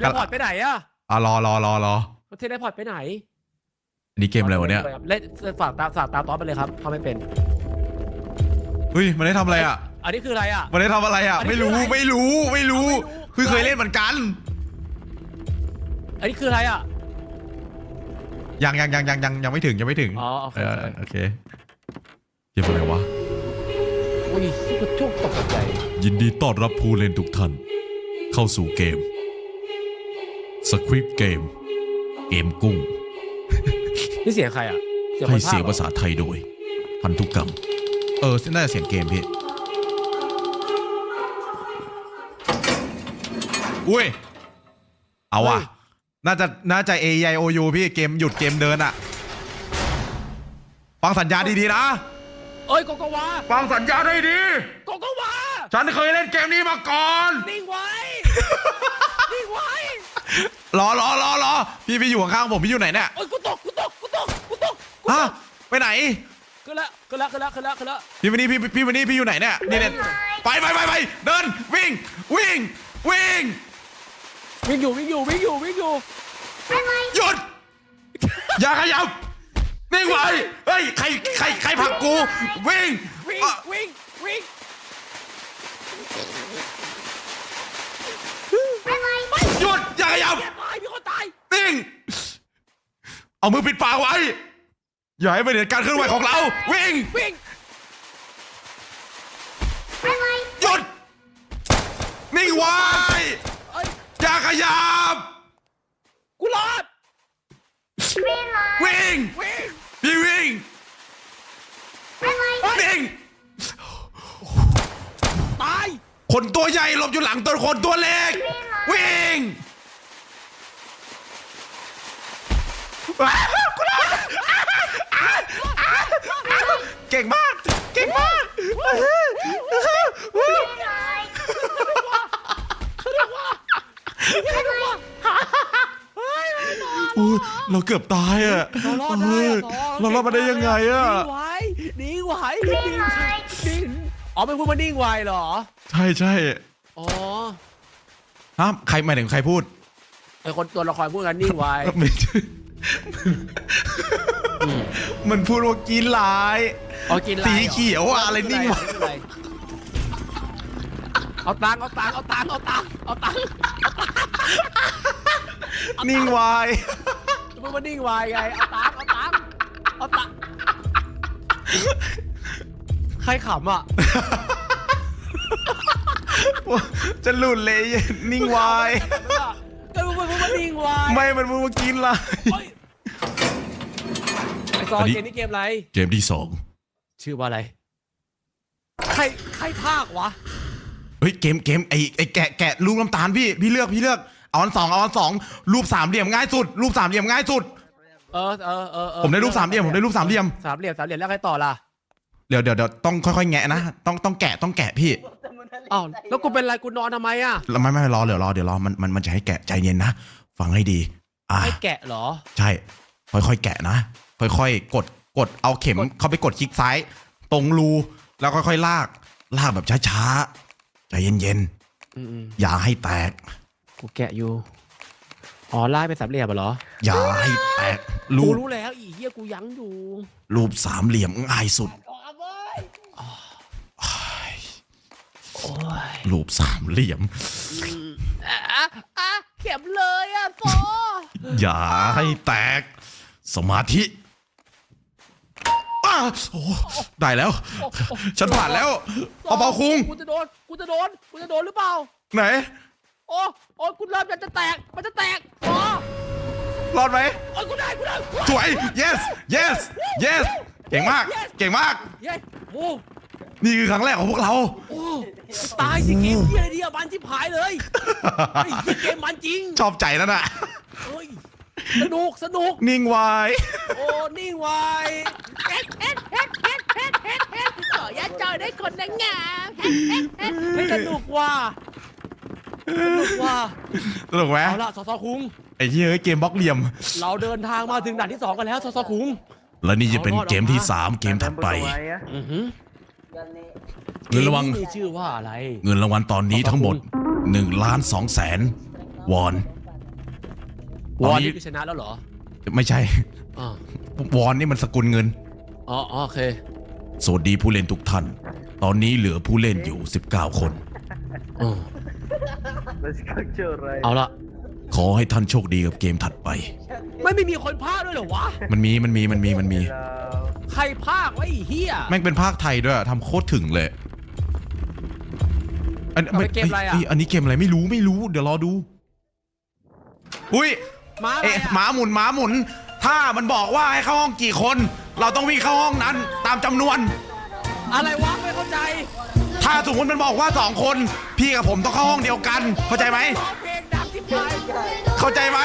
เลพอร์ตไปไหนอะอะรอรอรอรอเทเลพอร์ตไปไหนอันนี้เกมอะไรวะเนี่ยเล่นฝากตามฝากตามตอนไปเลยครับเขาไม่เป็นเฮ้ยมันได้ทำอะไรอะ อันนี้คืออะไรอะมันได้ทำอะไรอะอันนี้ไม่รู้คืออะไรไม่รู้ไม่รู้ไม่รู้เพิ่งเคยเล่นเหมือนกัน อันนี้คืออะไรอะยังยังยังยังยังยังไม่ถึงยังไม่ถึงอ๋อโอเคเออโอเคเกมอะไรวะอุ้ยกูช่วงตกใจยินดีต้อนรับผู้เล่นทุกท่าน เข้าสู่เกม สคริปต์เกม เกมกุ้ง นี่เสียงใครอะเสียงคให้นพากเสียงย์หรอภาษาไทยโดย พันธุกรรม เออน่าจะเสียงเกมพี่ อุ้ย เอาว่ะ น่าจะ น่าจะ A I O U พี่เกมหยุดเกมเดินอะฟังสัญญาณดี ๆ นะ เอ้ยโกโกวาฟังสัญญาณให้ดีโกโกวา ฉันเคยเล่นเกมนี้มาก่อน นิ่งไว้ นิ่งไว้ รอรอรอรอพี่พี่อยู่ข้างๆผมพี่อยู่ไหนเนี่ยโอ้ยกูตก กูตก กูตก กูตกกูฮะตกไปไหนขึ้นละขึ้นละขึ้นละขึ้นละขึ้นละพี่วันนี้พี่พี่วันนี้พี่อยู่ไหนเนี่ยนี่เนี่ยไปไปไปไปเดินวิ่งวิ่งวิ่งวิ่งอยู่วิ่งอยู่วิ่งอยู่วิ่งอยู่หยุดอย่าขยับนิ่งไว้เฮ้ยใครใครใครผลักกูวิ่งวิ่งอะวิ่งวิ่ง หยุดอย่า ขยับเจ็บตายมีคนตายนิ่งเอามือปิดปากไว้ อย่าให้เป็นเหตุการณ์เคลื่อนไหวของเรา วิ่งวิ่งหยุดนิ่งไว้เอ้ยอย่าขยับ กูรอดวิ่งวิ่งพี่วิ่งวิ่งตาย คนตัวใหญ่หลบอยู่หลังตัวคนตัวเล็ก วิ่ง เก่งมาก เก่งมากอุ๊ยเราเกือบตายอะเรารอดได้อะเอสอองเรารอดมาได้ยังไงอะ นิ่งไว้นิ่งไว้นิ่งนิ่งอ๋อเป็นพูดว่านิ่งไว้เหรอ ใช่ใช่อ๋อฮะใครหมายถึงใครพูดไอคนตัวละครพูดกันนิ่งไว้ ไม่ใช่ มันพูดว่ากินหลายเอากินอะไรสีหรอเขียวอะอะไรนิ่งวะม่เป็นไรเอาตังค์เอาตังค์เอาตังค์เอาตังค์เอาตังค์นิ่งไวายพูดว่านิ่งไว้ไงเอาตังค์เอาตังค์เอาตังค์ใครขำอะจะหลุดเลยนิ่งไวายก็มึงพูดว่านิ่งไว้ไม่มันพูดว่ากินหลาย เฮ้ยไอซออันนี้เกมนี้เกมอะไร เกมที่สองชื่อว่าอะไร ใครใครภาควะ เฮ้ยเกมเกมไอไอแกะแกะรูปน้ำตาลพี่พี่เลือกพี่เลือกเอาอันสองเอาอันสองรูปสามเหลี่ยมง่ายสุด รูปสามเหลี่ยมง่ายสุด เออเออเออเออผมได้รูปสามเหลี่ยมผมได้รูปสามเหลี่ยมสามเหลี่ยมสามเหลี่ยมแล้วใครต่อล่ะเดี๋ยวเดี๋ยวเดี๋ยวต้องค่อยๆแงะนะต้องต้องแกะต้องแกะพี่อ้าวแล้วกูเป็นไรกูนอนทำไมอะแล้วไม่ไม่รอเดี๋ยวรอเดี๋ยวรอมันมันมันจะให้แกะใจเย็นนะฟังให้ดีอ่าให้แกะเหรอ ใช่ ค่อยๆแกะนะ ค่อยๆ กดกดเอาเข็มกดเข้าไปกดคลิกซ้าย ตรงรูแล้วค่อยๆลาก ลากแบบช้าๆใจเย็นอืมๆอย่าให้แตกๆกูแกะอยู่ อ๋อไล่เป็นสามเหลี่ยมอะเหรอ อย่าให้แตกรูกูปรู้แล้วอีเหี้ยกูยั้งอยู่ รูปสามเหลี่ยมง่ายสุด โอ้ยรูปสามเหลี่ยม อะอะเข็มเลยอะโฟอย่าให้แตก สมาธิอ้า โอ้ได้แล้ว ฉันผ่านแล้วเอาเปาคุง กูจะโดน กูจะโดน กูจะโดนหรือเปล่า ไหน โอ้โอ้กูเริ่มจะแตก มันจะแตกโอ้รอดไหมโอ้กูได้ กูได้สวย yes yes yes เก่งมาก เก่งมาก เย้โอ้นี่คือครั้งแรกของพวกเรา โอ้ตายสิเกมเฮียเดียวมันชิบหายเลยเฮ้ยเหี้ยเกมมันจริง ชอบใจนั่นน่ะเฮ้ย สนุกสนุก นิ่งไว้ โอ้ นิ่งไว้เฮ็ดเฮ็ดเฮ็ดเฮ็ดเฮ็ดเฮ็ดเฮ็ดขอยัดจอยได้คนดังงามเฮ็ดเฮ็ดเฮ็ดเฮ้ยสนุกว่ะสนุกว่ะสนุกไหมเอาละสอสอคุง ไอ้เหี้ยเกมบล็อกเหลี่ยม เราเดินทางมาถึงด่านที่สองกันแล้วสอสอคุง และนี่จะเป็นเกมที่ 3 เกมถัดไป อือหือเงินรางวัลเกมนี้มีชื่อว่าอะไร เงินรางวัลตอนนี้ทั้งหมด1ล้าน2แสนวอนตอน วอนนี้นี่คือชนะแล้วเหรอไม่ใช่อ๋อวอนนี่มันสกุลเงินอ๋ออ๋อโอเค สวัสดีผู้เล่นทุกท่าน ตอนนี้เหลือผู้เล่นอยู่ 19 คนอ๋อ Let's go, Jorai. เอาละขอให้ท่านโชคดีกับเกมถัดไป ไม่ไม่มีคนพากย์ด้วยเหรอวะ มันมีมันมีมันมีมันมี Hello. ใครพากย์วะไอ้เหี้ยแม่งเป็นภาคไทยด้วยอะทำโคตรถึงเลย อันเอาไปเกมอะไรอะ ยยอันนี้เกมอะไรไม่รู้ไม่รู้ เดี๋ยวรอดู อุ้ย มาอะไรเอ๊ะอะหมาหมุนหมาหมุน ถ้ามันบอกว่าให้เข้าห้องกี่คน เราต้องวิ่งเข้าห้องนั้นตามจำนวน อะไรวะไม่เข้าใจถ้าสมมติมันบอกว่าสองคน พี่กับผมต้องเข้าห้องเดียวกัน เข้าใจไหม ร้องเพลงดังที่ปลายเข้าใจไหม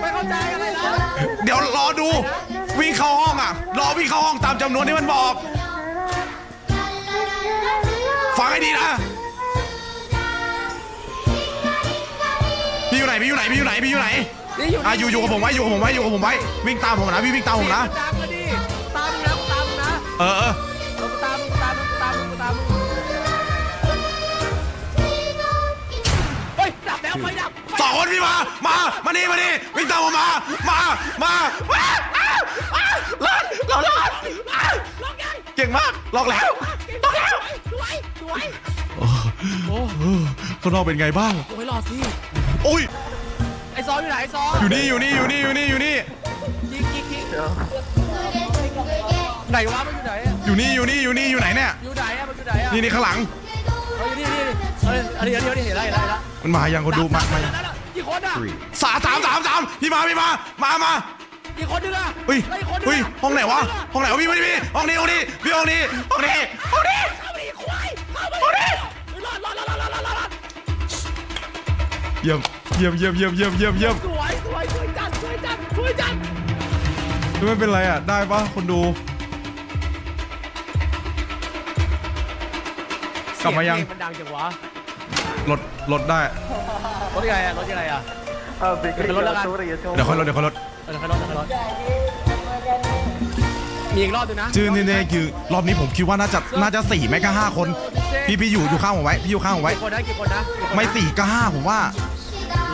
ไม่เข้าใจอะไรนะเดี๋ยวรอดู วิ่งเข้าห้องอะ รอวิ่งเข้าห้องตามจำนวนที่มันบอก ฟังให้ดีนะ พี่อยู่ไหนพี่อยู่ไหนพี่อยู่ไหนพี่อยู่ไหน นี่อยู่อะอยู่อยู่กับผมไว้อยู่กับผมไว้อยู่กับผมไว้วิ่งตามผมนะพี่วิ่งตามผมนะดังเลยดิตามมึงนะกูตามมึงนะเออเออเออกูตามมึงกูตามมึงกูตามมึงกูตามมึงเฮ้ยดับแล้วไฟดับไฟสองคนพี่มา มา มานี่มานี่วิ่งตามผมมา มา มาว้าวอ้าวอ้าวรอดเรารอดอ้าวล็อกยังเก่งมากล็อกแล้วล็อกแล้วสวยสวยโอ้โอ้ข้างนอกเป็นไงบ้างโอ้ยรอสิอุ้ย ไอ้ซออยู่ไหนไอ้ซออยู่นี่อยู่นี่อยู่นี่อยู่นี่อยู่นี่ยิงยิงยิงไหนวะมันอยู่ไหนอะอยู่นี่อยู่นี่อยู่นี่อยู่ไหนเนี่ยอยู่ไหนอะมันอยู่ไหนอะนี่นี่ข้างหลังเฮ้ยนี่นี่นี่เฮ้ยอันนี้อันนี้อันนี้เห็นแล้วเห็นแล้วเห็นแล้วมันมายังคนดูมามาดับดับดับดับกี่คนอะสามสามสามสามพี่มาพี่มามามากี่คนนึงอะเฮ้ยแล้วอีกคนนึงเฮ้ยอะห้องไหนวะห้องไหนวะพี่ไม่ได้พี่ห้องนี้ห้องนี้พี่ห้องนี้ห้องนี้ห้องนี้เข้าไปดิควายเข้าไปดิรอดรอดรอดรอดรอดรอดรอดเยี่ยม เยี่ยมเยี่ยมเยี่ยมเยี่ยมเยี่ยมเยี่ยมสวยสวยสวยจัดสวยจัดสวยจัดไม่เป็นไรอะ ได้ปะคนดู กลับมายัง เสีเพลมันดังจังวะลดลดได้ รถยังไงอะรถยังไงอะ Ah, bigay Hello, ka, Lagan. sorry. Ito. เดี๋ยวค่อยลดเดี๋ยวค่อยลดเออใครรถใครรถมีอีกรอบนึงนะชื่อนี่ๆคือรอบนี้ผมคิดว่าน่าจะน่าจะสี่ไม่ก็ห้าคน พี่พี่อยู่อยู่ข้างผมไว้พี่อยู่ข้างผมไว้ กี่คนนะกี่คนนะกี่คนนะไม่สี่ก็ห้าผมว่า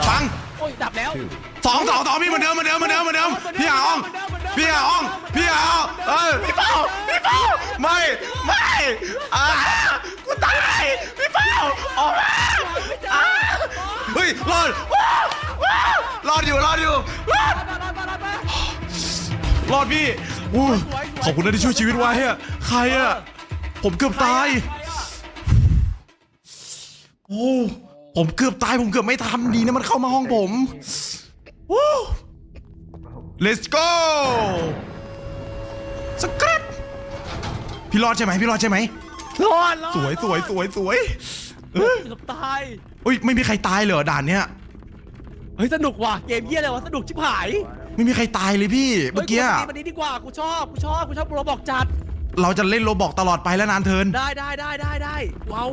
ฟังโอ้ยดับแล้วสองสองสองพี่เหมือนเดิมเหมือนเดิมเหมือนเดิมเหมือนเดิมพี่หาห้องพี่หาห้องพี่หาห้องเออพี่เป้าพี่เป้าไม่ไม่อ่ากูตายพี่เป้าออกมาอ่าเฮ้ยรอดว้าวว้าวรอดอยู่รอดอยู่รอดมามามามามารอดพี่อู้ขอบคุณนะที่ช่วยชีวิตไว้อะใครอะผมเกือบตายโอ้ ผมเกือบตายผมเกือบไม่ทันดีนะมันเข้ามาห้องผมวู้ let's go สกัดพี่รอดใช่ไหมพี่รอดใช่ไหมรอดรอดสวยสวยสวยสวยเออเกือบตายเอ้ยไม่มีใครตายเลยเหรอด่านเนี้ยเฮ้ยสนุกว่ะเกมเยี่ยอะไรวะสนุกชิบหายไม่มีใครตายเลยพี่เมื่อกี้ฮ้ยอะวันนี้ดีกว่ากูชอบกูชอบกูชอบโรบอกจัด เราจะเล่นโรบอกตลอดไปแล้วนานเทินได้ได้ได้ได้ได้ว้าว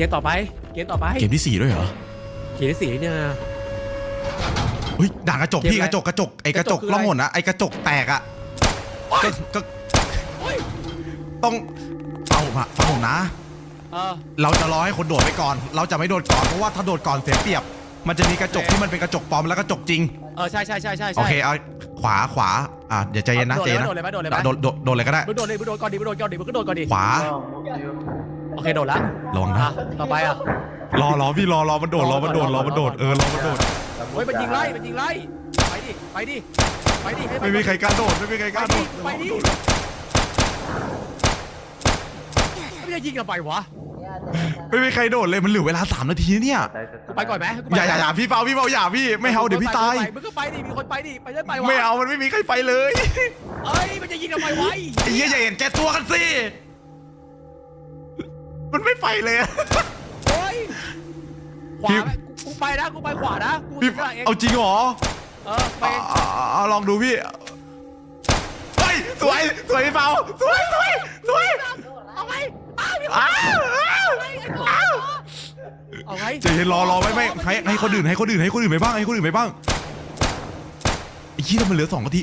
กมต่อไป เกมต่อไป เกมที่สี่ด้วยเหรอ เกมที่สี่เนี่ย เฮ้ยด่านกระจกเกมพี่อะไรกระจกกระจกไอ้กระจกกระจกคืออะไร ล่องหนนะไอ้กระจกแตกอะโอ้ยก็ก็โอ้ยต้องเอามาฟังผมนะ เออ เราจะรอให้คนโดดไปก่อน เราจะไม่โดดก่อนเพราะว่าถ้าโดดก่อนเสียเปรียบ มันจะมีกระจกโอเค ที่มันเป็นกระจกปลอมแล้วกระจกจริงเออใช่ใช่ใช่ใช่โอเคเอาขวาขวาอะเดี๋ยวใจเย็นนะโดดใจเลยเย็นนะโดดเลยไหมโดดเลยไหมโดดโดดโดดเลยก็ได้ มึงโดดเลยมึงโดดก่อนดิมึงโดดก่อนดิมึงก็โดดก่อนดิขวา Ah, move you. โอเคโดดละระวังนะ อะต่อไปอะรอรอพี่รอรอมันโดดรอมันโดดรอมันโดดเออรอมันโดด เฮ้ยมันยิงไล่มันยิงไล่ไปดิไปดิไปดิให้นไม่มีใครกล้าโดดไม่มีใครกไปล้าโดดิดไปดิไม่ได้ยิงกันไปวะไม่มีใครโดดเลยมันเหลือเวลาสามนาทีเนี่ยกูไปก่อนไหมกูอย่าอย่าอย่าพี่เปาพี่เปาอย่าพี่ไม่เอาเดี๋ยวพี่ตายมึงก็ไปดิมีคนไปดิไปได้ไปวะไม่เอามันไม่มีใครไปเลยเอ้ยมันจะยิงกันไปไว้ไอ้เหี้ยอย่าเห็นแกตัวกันสิ มันไม่ไปเลยอะโอ้ยขวาพี่ไหมกูกูไปนะกูไปขวานะกูพี่จะเองเอาจริงเหรอเออไปเอาเอาเอาลองดูพี่เฮ้ยสวยสวยพี่เปาสวยสวยสวยเอาไงอ้าวมีคนอ้าวอ้าวอ้าวเอาไงเจเย็นรอรอไว้ไม่ให้ให้คนอื่นให้คนอื่นให้คนอื่นไปบ้างให้คนอื่นไปบ้างไอ้ขี้ยมันเหลือสองนาที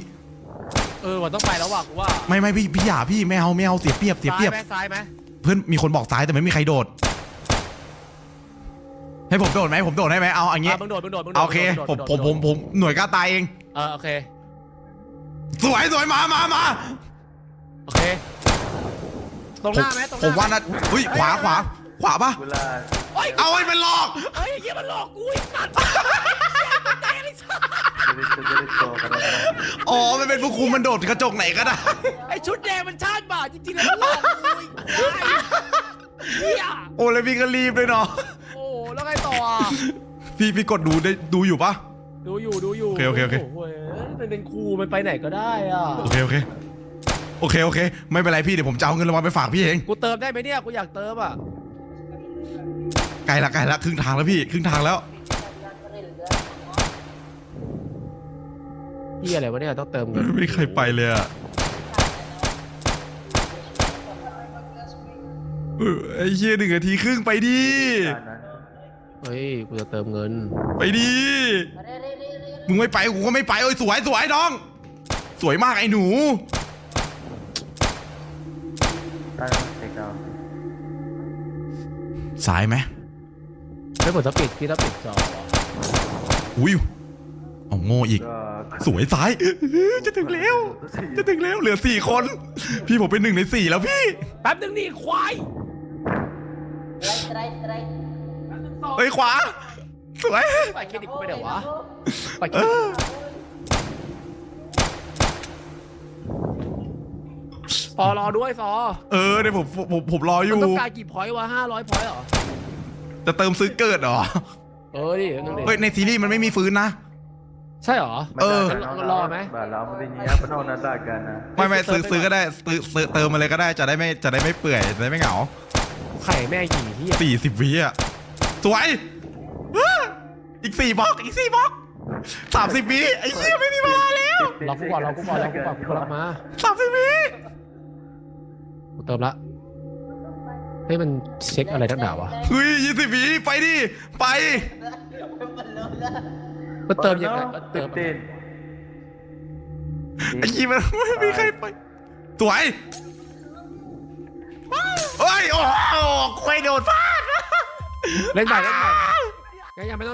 เออมันต้องไปแล้วว่ะกูว่าไม่ไม่พี่พี่อย่าพี่ไม่เอาไม่เอาเสียเปรียบเสียเปรียบซ้ายไหมซ้ายไหมเพื่อนมีคนบอกซ้ายแต่ไม่มีใครโดด ให้ผมโดดไหมผมโดดได้ไหมเอาอย่างงี้อะมึงโดดมึงโดดมึงโดดโอเคงโดดผมงโดดผมผมผมหน่วยกล้าตายเอง เออโอเคสวยสวยมามามาโอเคตรงหน้าไหมตรงหผน้ามว่านะอุ้ยขวาขวาขวาปะเวลาโอ้ยเอาไว้มันหลอก เฮ้ยไอ้เหี้ยมันหลอกกูอีกสัตว์ใจอะ ไรสัตว์ diretso diretso ka na. อ๋อ มันเป็นผู้คุมมันโดดกระจกไหนก็ได้ ไอชุดแดงมันชาติบาทจริงๆแล้วมันหลอกกูอีกเฮียโอ้แล้วพี่ก็รีบด้วยเนาะ โอ้แล้วไงต่ออะพี่พี่กดดูได้ดูอยู่ปะ ดูอยู่ดูอยู่โอเคโอเคโอเคโหมันเป็นครูมันไปไหนก็ได้อะ โอเค โอเค โอเค โอเค ไม่เป็นไรพี่เดี๋ยวผมจะเอาเงินรางวัลไปฝากพี่เอง กูเติมได้ไหมเนี่ย กูอยากเติมอะ ไกลละไกลละครึ่งทางแล้วพี่ ครึ่งทางแล้ว เฮียอะไรวะเนี่ยต้องเติมเงินไม่เคยไปเลยอะเออไอ้เชี่ยหนึ่งนาทีครึ่งไปดิ Kanan. เฮ้ยกูจะเติมเงิน ไปดิ มึงไม่ไปกูก็ไม่ไปโอ้ยสวยสวยน้อง สวยมากไอ้หนู Kanan, take out. สายไหมไม่กดสปีดพี่ต้องปิดจอเหรออุ้ยเอาโง่อีก Gag. สวยสาย จะถึงแล้ว จะถึงแล้วเหลือสี่คน พี่ผมเป็นหนึ่งในสี่แล้วพี่ แป๊บนึงนี่ควายเฮ้ยขวา สวย ไปเครดิตกูไปไหนวะไปเครเอดิตอซอรอด้วยซอเออเดี๋ยวผมผมผมรออมันยู่ ต้องการกี่พอยต์วะห้าร้อยพอยต์เหรอจะเติมซื้อเกิดเหรอ เออดินึงดิเฮ้ยในซีรีส์มันไม่มีฟื้นนะ ใช่เหรอ เออ รอไหม Bala mo din niya. Panahon na daga na. ไม่ไม่ซื้ซื้ออเติมไปซื้อก็ได้ซื้อซื้อเติมมาเลยก็ได้จะได้ไม่จะได้ไม่เปื่อยจะได้ไม่เหงาไข่แม่งกี่เฮียสี่สิบวิอะสวยว้าอีกสี่บล็อกอีกสี่บล็อกสามสิบวิไอ้เหี้ยไม่มีเวลาแล้วรอกูก่อนรอกูก่อนรอกูก่อนกูกำลังมาสามสิบวิกูเติมละเฮ้ยมันเช็คอะไรนักหนาวะเฮ้ยยี่สิบวิไปดิไป มันเติมยังไงมันเติม 15. ไอ้ยี่มันไม่มีใครไปสวยเฮ้ยโอ้โหคุยโดดพลาดเล่นใหม่เล่นใหม่งั้นยังไม่ต้อง